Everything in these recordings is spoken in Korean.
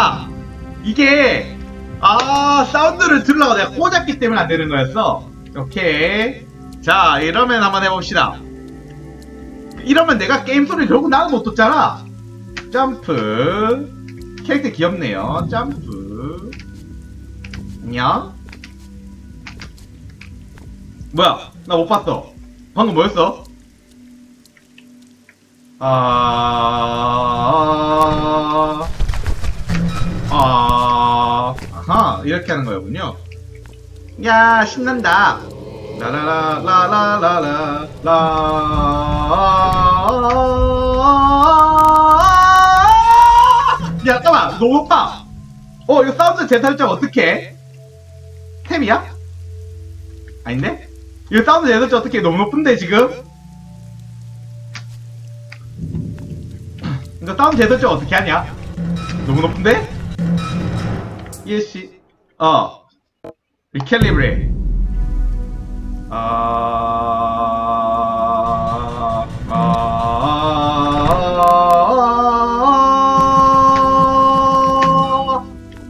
야 이게 아 사운드를 들으려고 내가 꽂았기 때문에 안 되는 거였어. 오케이. 자 이러면 한번 해봅시다. 이러면 내가 게임 소리 결국 나는 못 듣잖아. 점프. 캐릭터 귀엽네요. 점프. 안녕. 뭐야? 나 못 봤어. 방금 뭐였어? 아... 아... 아하 이렇게 하는 거였군요 야 신난다 라라라라라라라 라... 야 잠깐만 너무 높아 어 이거 사운드 재설정 어떻게 템이야? 아닌데? 이거 사운드 재설정 어떻게 너무 높은데 지금? 이거 사운드 재설정 어떻게 하냐? 너무 높은데? 예시 어 리캘리브레 아... 아...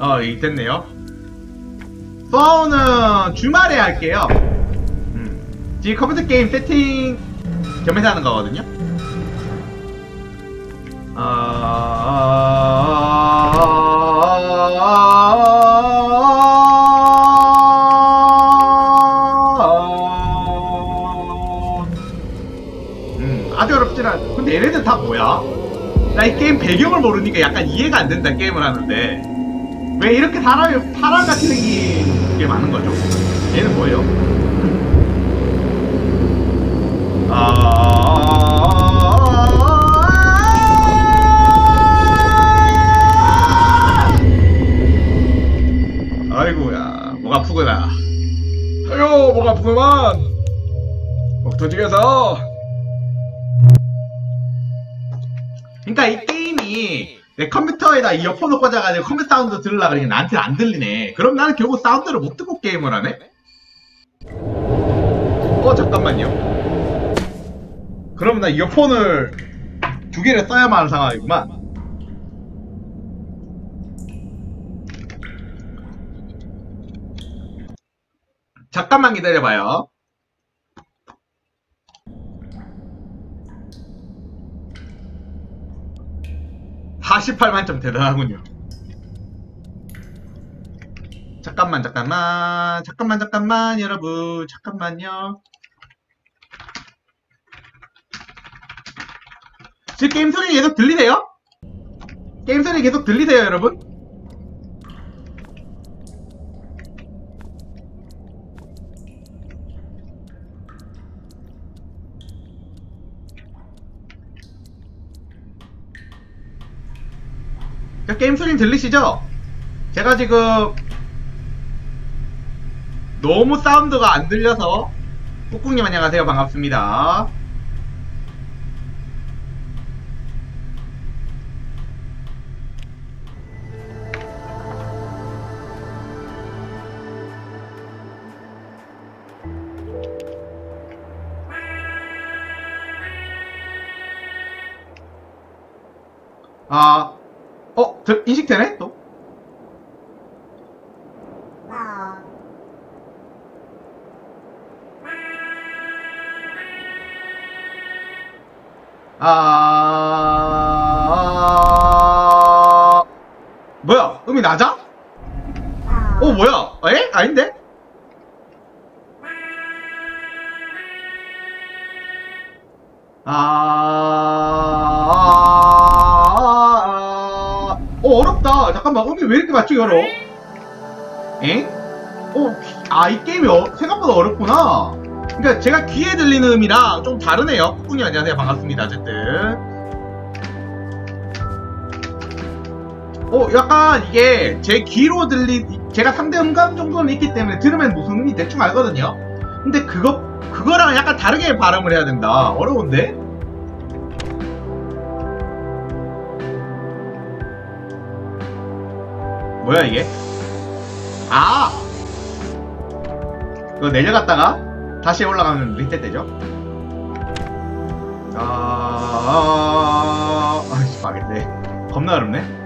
어, 이 됐네요. 파워는 주말에 할게요. 음. 지금 컴퓨터 게임 세팅 겸해서 하는 거거든요. 음, 아주 어렵진 않. 근데 얘네들 다 뭐야? 나 이 게임 배경을 모르니까 약간 이해가 안 된다 게임을 하는데 왜 이렇게 사람이 사람 같이 생긴 게 많은 거죠? 얘는 뭐예요? 아... 아이고야, 목 아프구나. 아유, 목 아프구만. 목 터지겠어. 그러니까 이 게임이 내 컴퓨터에다 이어폰을 꽂아가지고 컴퓨터 사운드 들으려고 그러니 나한테 안 들리네. 그럼 나는 결국 사운드를 못 듣고 게임을 하네? 어, 잠깐만요. 그럼 나 이어폰을 두 개를 써야만 하는 상황이구만. 잠깐만 기다려봐요. (48 만점) 대단하군요 잠깐만 잠깐만 잠깐만 잠깐만 여러분 잠깐만요 지금 게임 소리 계속 들리세요? 게임 소리 계속 들리세요 여러분? 자, 게임 소리 들리시죠? 제가 지금 너무 사운드가 안 들려서 꾹꾹님 안녕하세요 반갑습니다 아, 어, 들- 인식되네? 또? 아, 뭐야? 음이 낮아? 어, 뭐야? 에? 아닌데? 아, 잠깐만, 음이 왜 이렇게 맞추기 어려워? 에? 어, 아, 이 게임이 어- 생각보다 어렵구나. 그러니까 제가 귀에 들리는 음이랑 좀 다르네요. 꾹꾹님 안녕하세요. 반갑습니다. 어쨌든. 어, 약간 이게 제 귀로 들리, 제가 상대 음감 정도는 있기 때문에 들으면 무슨 음이 대충 알거든요. 근데 그거, 그거랑 약간 다르게 발음을 해야 된다. 어려운데? 뭐야 이게? 아! 이거 내려갔다가 다시 올라가면 리셋 되죠? 아, 아이씨, 망했네. 겁나 어렵네.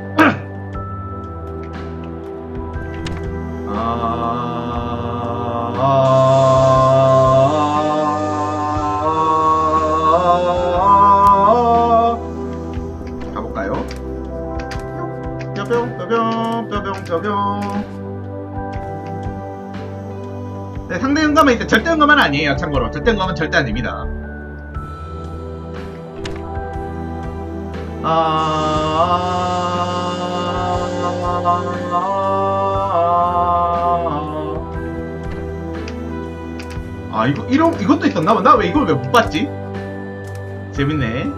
이제 절대 응감은 아니에요 참고로 절대 응감은 절대 아닙니다 아... 아 이거 이런 이것도 있었나 봐. 나왜 이걸 왜 못 봤지? 재밌네.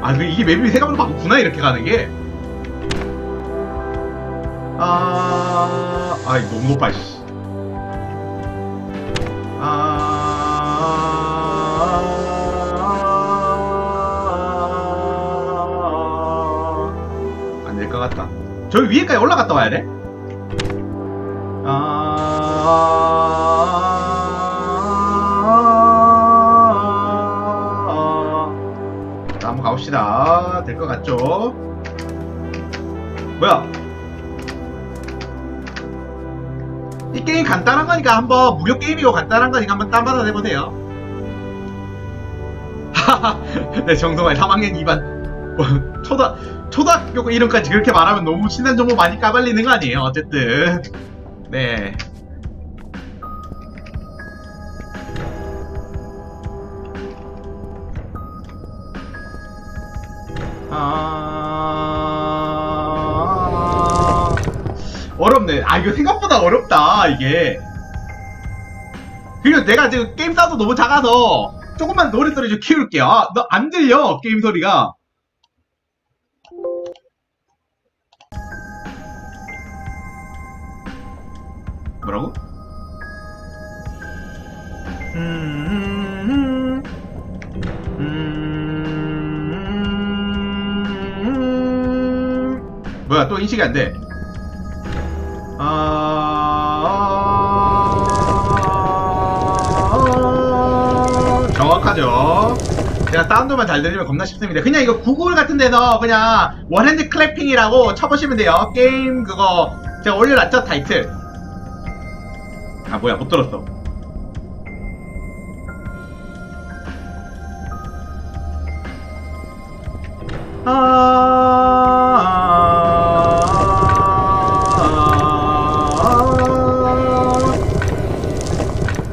아그 이게 맵이 생각보다 많구나 이렇게 가는 게. 아, 아 너무 높아 씨. 저기 위에까지 올라갔다 와야 돼? 아... 자, 한번 가봅시다. 될 것 같죠? 뭐야? 이 게임 간단한 거니까 한번 무료 게임이고 간단한 거니까 한번 다운받아 내보세요. 네, 정성환 3학년 2반 뭐, 초등 초등학교 이름까지 그렇게 말하면 너무 신난 정보 많이 까발리는 거 아니에요? 어쨌든 네. 아... 어렵네. 아, 이거 생각보다 어렵다, 이게. 그리고 내가 지금 게임 사도 너무 작아서 조금만 노래 소리 좀 키울게요. 아, 너 안 들려, 게임 소리가. 뭐야 또 인식이 안 돼. 아, 정확하죠. 제가 사운드만 잘 들리면 겁나 쉽습니다. 그냥 이거 구글 같은 데서 그냥 원핸드 클래핑이라고 쳐보시면 돼요. 게임 그거 제가 올려놨죠 타이틀. 아 뭐야 못 들었어. 아,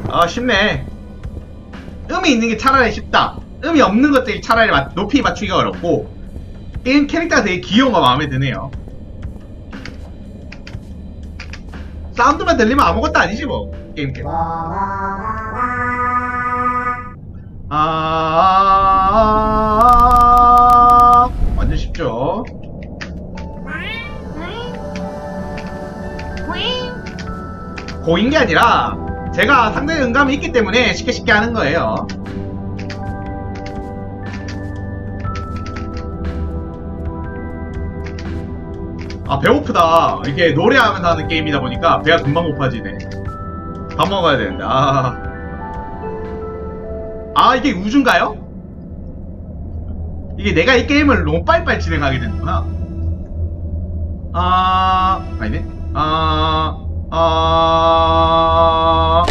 아 쉽네. 음이 있는 게 차라리 쉽다. 음이 없는 것들이 차라리 맞- 높이 맞추기가 어렵고 게임 캐릭터가 되게 귀여운 거 마음에 드네요. 사운드만 들리면 아무것도 아니지 뭐 게임 캐릭터. 아, 고인 게 아니라 제가 상당히 응감이 있기 때문에 쉽게 쉽게 하는 거예요. 아 배고프다. 이게 노래하면서 하는 게임이다 보니까 배가 금방 고파지네. 밥 먹어야 되는데. 아. 아 이게 우주인가요? 이게 내가 이 게임을 너무 빨리빨리 진행하게 되는구나. 아 아니네. 아 아.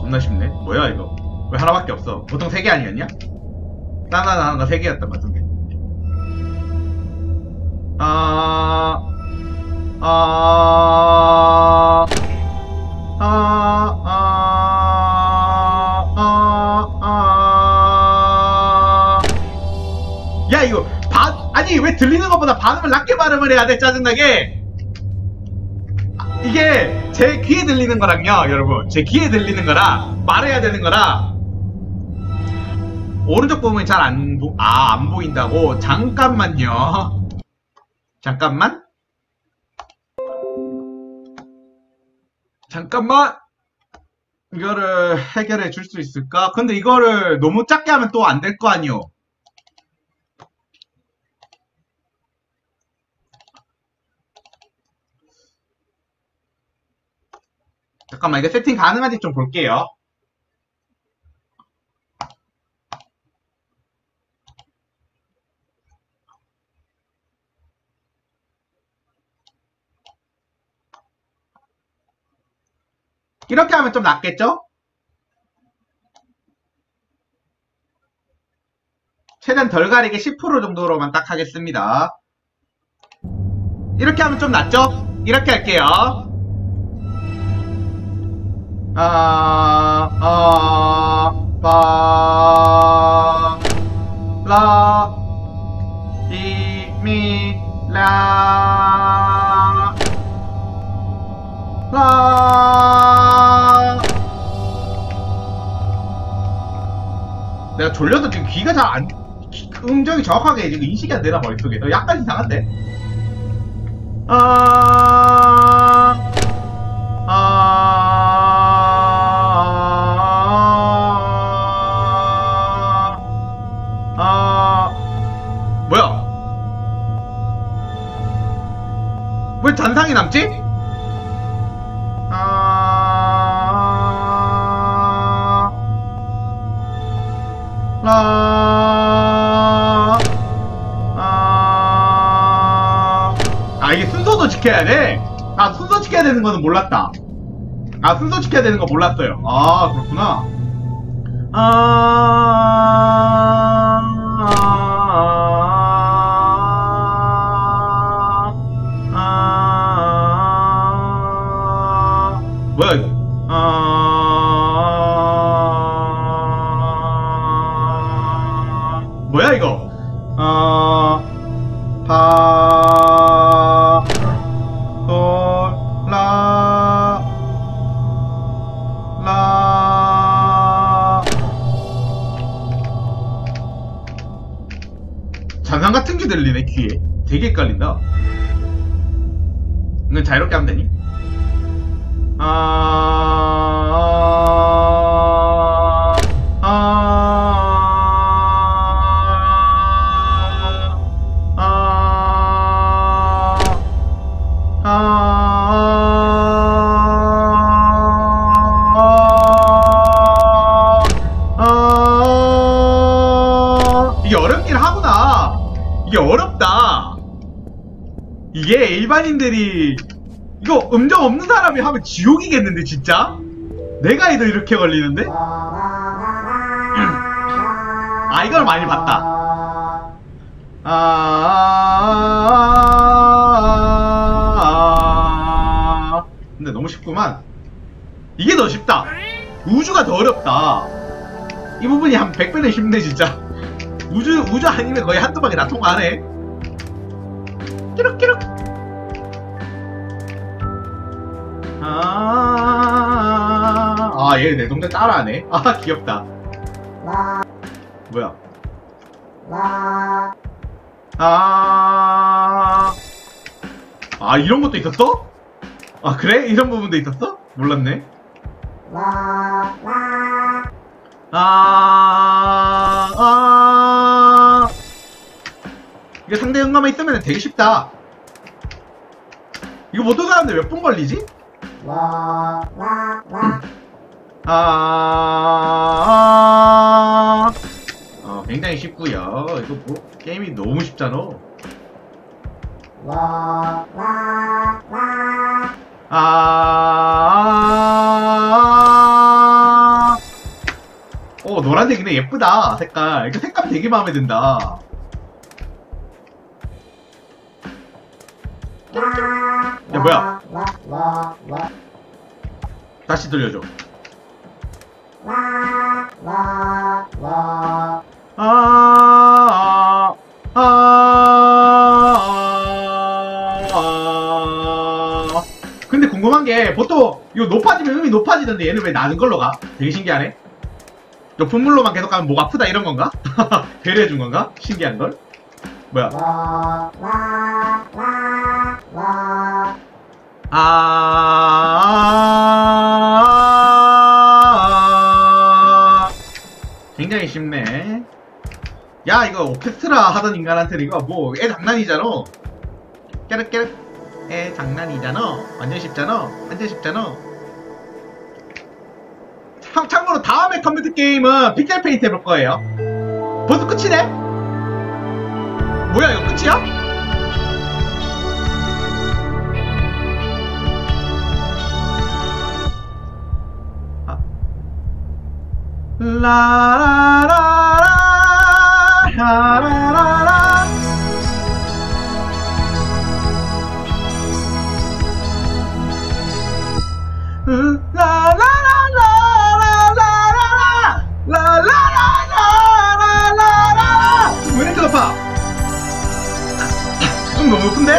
겁나 쉽네. 뭐야 이거? 왜 하나밖에 없어? 보통 세 개 아니었냐? 나나 거세 개였던 것 같은데. 아, 아, 아, 아, 아, 아. 야, 이거, 바, 아니, 왜 들리는 것보다 발음을 낮게 발음을 해야 돼, 짜증나게? 아, 이게, 제 귀에 들리는 거랑요, 여러분. 제 귀에 들리는 거라, 말해야 되는 거라, 오른쪽 부분이 잘 안, 보, 아, 안 보인다고? 잠깐만요. 잠깐만. 잠깐만. 이거를 해결해 줄 수 있을까? 근데 이거를 너무 작게 하면 또 안 될 거 아니요. 잠깐만, 이거 세팅 가능한지 좀 볼게요. 이렇게 하면 좀 낫겠죠? 최대한 덜 가리게 10% 정도로만 딱 하겠습니다. 이렇게 하면 좀 낫죠? 이렇게 할게요. 아, 아, 바, 라, 이, 미, 라, 라. 내가 졸려서 지금 귀가 잘 안, 귀- 음정이 정확하게 지금 인식이 안 되나 머릿속에. 어, 약간 이상한데? 아, 왜 잔상이 남지? 아, 라, 아, 아, 이게 순서도 지켜야 돼? 아, 순서 지켜야 되는 거는 몰랐다. 아, 순서 지켜야 되는 거 몰랐어요. 아, 그렇구나. 아, 뭐야, 이거? 아, 뭐야, 이거? 아, 파, 솔, 라, 라. 잔상 같은 게 들리네, 귀에. 되게 헷갈린다. 이건 자유롭게 하면 되니? 이게 일반인들이 이거 음정 없는 사람이 하면 지옥이겠는데 진짜? 내가 해도 이렇게 걸리는데? 아 이걸 많이 봤다. 아, 근데 너무 쉽구만. 이게 더 쉽다. 우주가 더 어렵다. 이 부분이 한 100배는 쉽네, 진짜. 우주, 우주 아니면 거의 한두 방에 다 통과하네. 끼룩끼룩. 아, 아, 얘 내 동생 따라하네. 아, 귀엽다. 뭐야? 아, 아, 이런 것도 있었어? 아, 그래? 이런 부분도 있었어? 몰랐네. 아, 아. 이게 상대 응감에 있으면 되게 쉽다. 이거 못 하는데 몇 분 걸리지? 아, 어, 굉장히 쉽고요. 이거 뭐 게임이 너무 쉽잖아. 아, 오 노란색이네 예쁘다 색깔. 이거 색감 되게 마음에 든다. 야 뭐야? 다시 들려줘. 아, 아, 아, 근데 궁금한 게 보통 이거 높아지면 음이 높아지던데 얘는 왜 낮은 걸로 가? 되게 신기하네. 높은 물로만 계속 가면 목 아프다 이런 건가? 배려해 준 건가? 신기한 걸. 뭐야? 아, 쉽네. 야, 이거 오케스트라 하던 인간한테는 이거 뭐, 애 장난이잖아. 깨르깨르. 애 장난이잖아. 완전 쉽잖아. 완전 쉽잖아. 참, 참고로 다음에 컴퓨터 게임은 픽셀 페인트 해볼 거예요. 벌써 끝이네? 뭐야, 이거 끝이야? 라라라라라라라라 너무 높은데?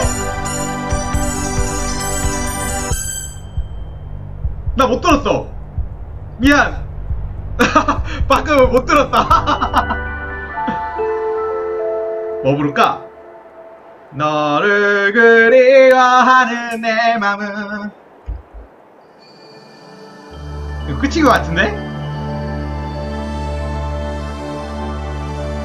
나 못 들었어 미안 방금 못 들었다. 뭐 부를까? 너를 그리워하는 내 맘은 이거 끝인 것 같은데?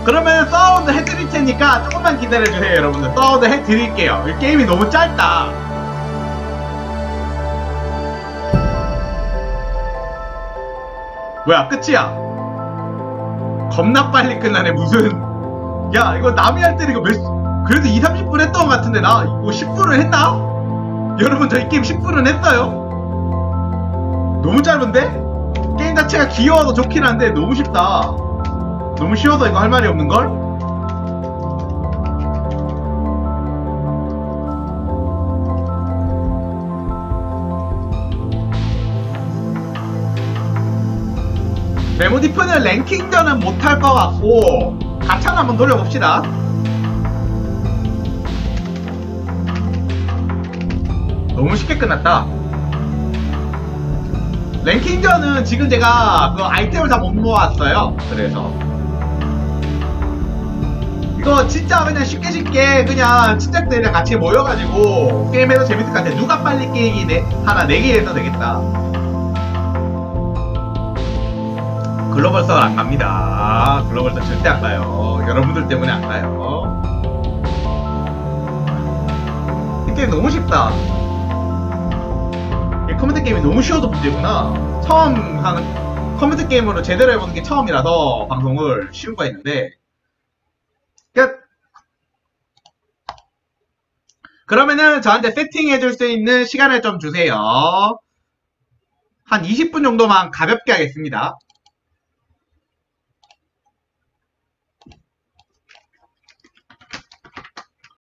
그러면 사운드 해드릴 테니까 조금만 기다려주세요 여러분들 사운드 해드릴게요 이 게임이 너무 짧다 뭐야 끝이야 겁나 빨리 끝나네 무슨 야 이거 남이 할 때는 이거 몇 그래도 2, 30분 했던 것 같은데 나 이거 10분을 했나? 여러분 저이 게임 10분은 했어요? 너무 짧은데? 게임 자체가 귀여워서 좋긴 한데 너무 쉽다 너무 쉬워서 이거 할 말이 없는걸? 메모디프는 랭킹전은 못할 것 같고 가창 한번 돌려봅시다. 너무 쉽게 끝났다. 랭킹전은 지금 제가 그 아이템을 다 못 모았어요. 그래서. 이거 진짜 그냥 쉽게 쉽게 그냥 친척들이랑 같이 모여가지고 게임해도 재밌을 것 같아. 누가 빨리 게임이 내, 하나 내기해도 되겠다 글로벌 서울 안 갑니다. 글로벌 서 절대 안 가요. 여러분들 때문에 안 가요. 이 게임 너무 쉽다. 이 컴퓨터 게임이 너무 쉬워도 문제구나. 처음 하는 컴퓨터 게임으로 제대로 해보는 게 처음이라서 방송을 쉬운 거 있는데. 끝. 그러면은 저한테 세팅해 줄 수 있는 시간을 좀 주세요. 한 20분 정도만 가볍게 하겠습니다